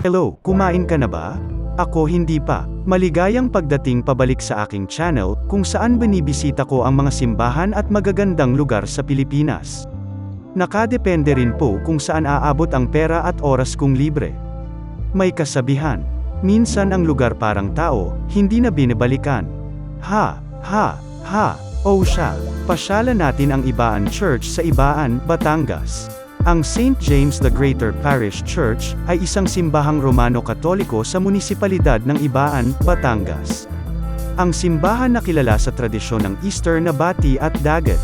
Hello, kumain ka na ba? Ako hindi pa. Maligayang pagdating pabalik sa aking channel, kung saan binibisita ko ang mga simbahan at magagandang lugar sa Pilipinas. Nakadepende rin po kung saan aabot ang pera at oras kong libre. May kasabihan, minsan ang lugar parang tao, hindi na binibalikan. Ha, ha, ha, oh siya, pasyalan natin ang Ibaan Church sa Ibaan, Batangas. Ang St. James the Greater Parish Church ay isang simbahang Romano-Katoliko sa munisipalidad ng Ibaan, Batangas. Ang simbahan na kilala sa tradisyon ng Easter na bati at dagat.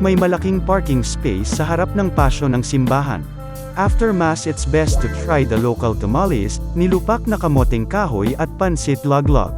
May malaking parking space sa harap ng pasyo ng simbahan. After Mass it's best to try the local tamales, nilupak na kamoteng kahoy at pansit laglog.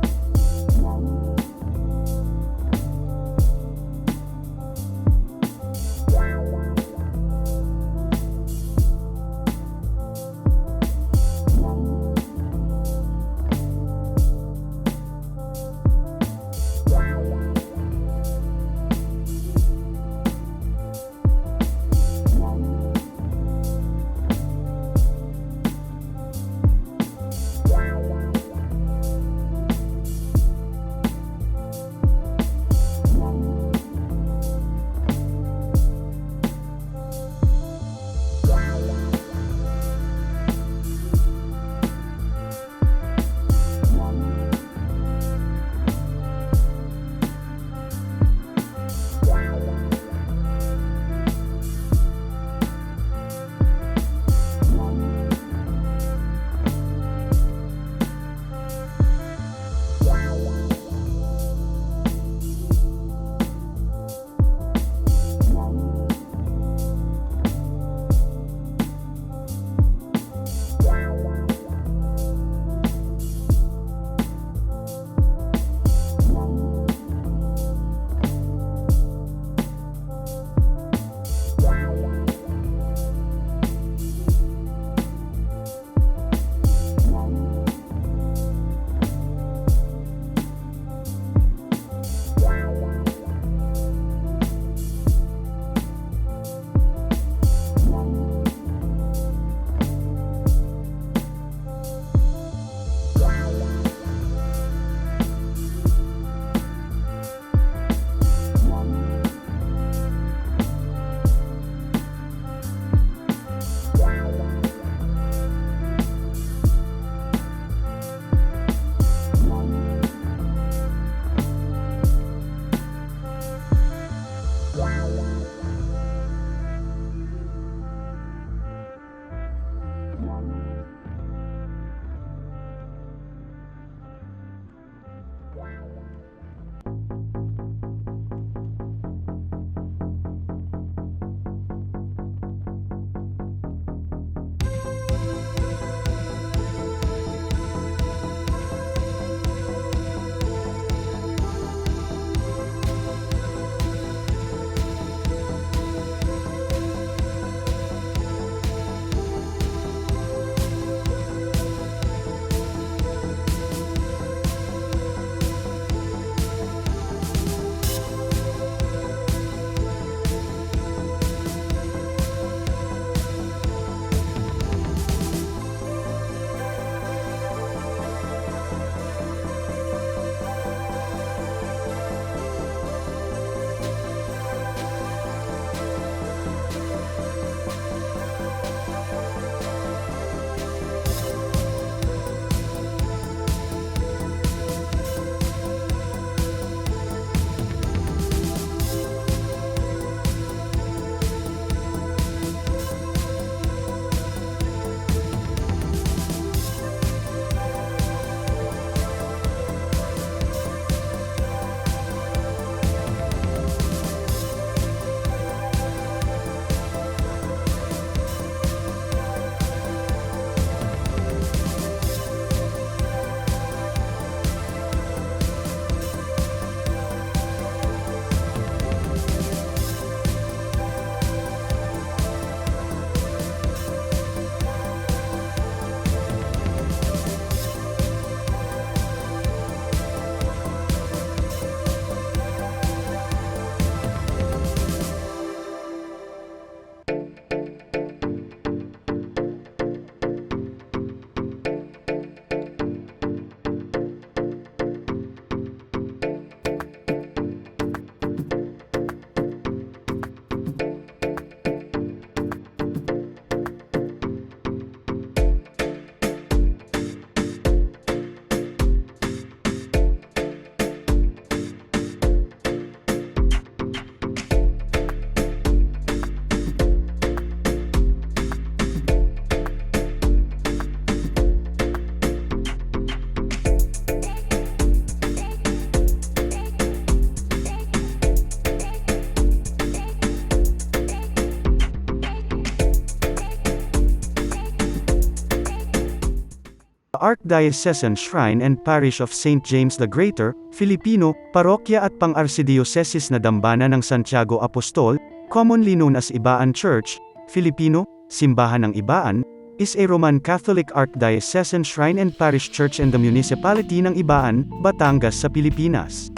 Archdiocesan Shrine and Parish of St. James the Greater, Filipino, parokya at pang-arsidiocesis na dambana ng Santiago Apostol, commonly known as Ibaan Church, Filipino, Simbahan ng Ibaan, is a Roman Catholic Archdiocesan Shrine and Parish Church in the municipality ng Ibaan, Batangas sa Pilipinas.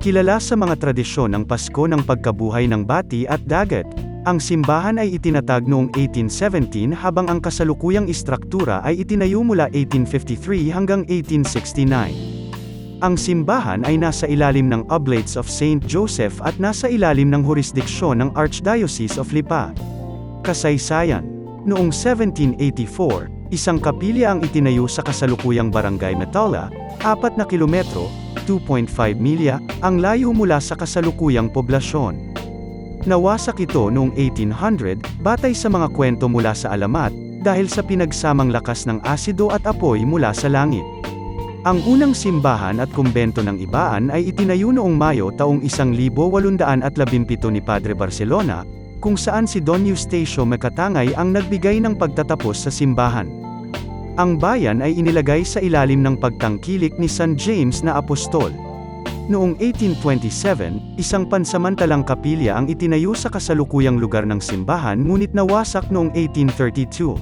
Kilala sa mga tradisyon ng Pasko ng pagkabuhay ng bati at dagat, ang simbahan ay itinatag noong 1817 habang ang kasalukuyang istruktura ay itinayo mula 1853 hanggang 1869. Ang simbahan ay nasa ilalim ng Oblates of St. Joseph at nasa ilalim ng jurisdiksyon ng Archdiocese of Lipa. Kasaysayan Noong 1784, isang kapilya ang itinayo sa kasalukuyang barangay Metala, 4 na kilometro, 2.5 milya, ang layo mula sa kasalukuyang poblasyon. Nawasak ito noong 1800, batay sa mga kwento mula sa alamat, dahil sa pinagsamang lakas ng asido at apoy mula sa langit. Ang unang simbahan at kumbento ng Ibaan ay itinayo noong Mayo taong 1817 ni Padre Barcelona, kung saan si Don Eustacio Mecatangay ang nagbigay ng pagtatapos sa simbahan. Ang bayan ay inilagay sa ilalim ng pagtangkilik ni San James na apostol. Noong 1827, isang pansamantalang kapilya ang itinayo sa kasalukuyang lugar ng simbahan ngunit nawasak noong 1832.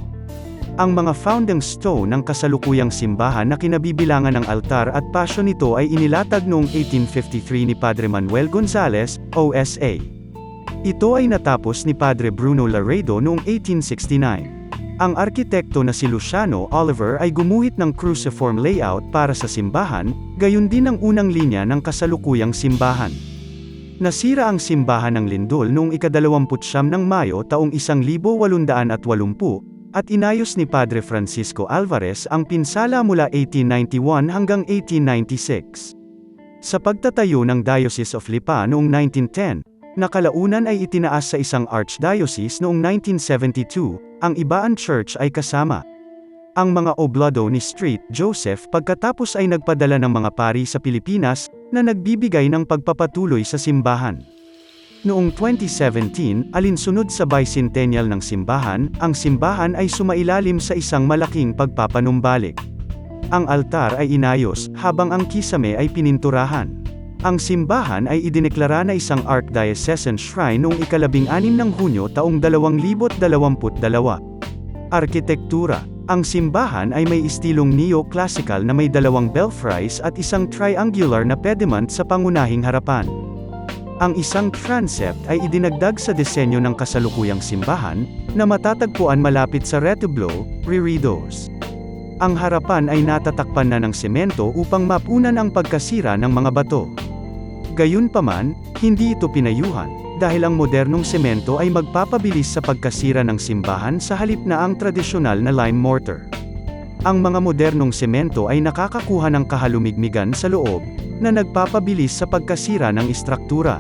Ang mga founding stone ng kasalukuyang simbahan na kinabibilangan ng altar at pasyo nito ay inilatag noong 1853 ni Padre Manuel Gonzales, OSA. Ito ay natapos ni Padre Bruno Laredo noong 1869. Ang arkitekto na si Luciano Oliver ay gumuhit ng cruciform layout para sa simbahan, gayon din ang unang linya ng kasalukuyang simbahan. Nasira ang simbahan ng Lindol noong ikadalawamputsyam ng Mayo taong 1880 at inayos ni Padre Francisco Alvarez ang pinsala mula 1891 hanggang 1896. Sa pagtatayo ng Diocese of Lipa noong 1910, nakalaunan ay itinaas sa isang archdiocese noong 1972, ang Ibaan Church ay kasama. Ang mga oblado ni Street Joseph pagkatapos ay nagpadala ng mga pari sa Pilipinas na nagbibigay ng pagpapatuloy sa simbahan. Noong 2017, alinsunod sa bicentennial ng simbahan, ang simbahan ay sumailalim sa isang malaking pagpapanumbalik. Ang altar ay inayos, habang ang kisame ay pininturahan. Ang simbahan ay idineklara na isang Archdiocesan Shrine noong ikalabing-anim ng Hunyo taong 2022. Arkitektura Ang simbahan ay may istilong neo-classical na may dalawang belfries at isang triangular na pediment sa pangunahing harapan. Ang isang transept ay idinagdag sa disenyo ng kasalukuyang simbahan, na matatagpuan malapit sa retablo, reredos. Ang harapan ay natatakpan na ng semento upang mapunan ang pagkasira ng mga bato. Gayunpaman, hindi ito pinayuhan, dahil ang modernong semento ay magpapabilis sa pagkasira ng simbahan sa halip na ang tradisyonal na lime mortar. Ang mga modernong semento ay nakakakuha ng kahalumigmigan sa loob, na nagpapabilis sa pagkasira ng istruktura.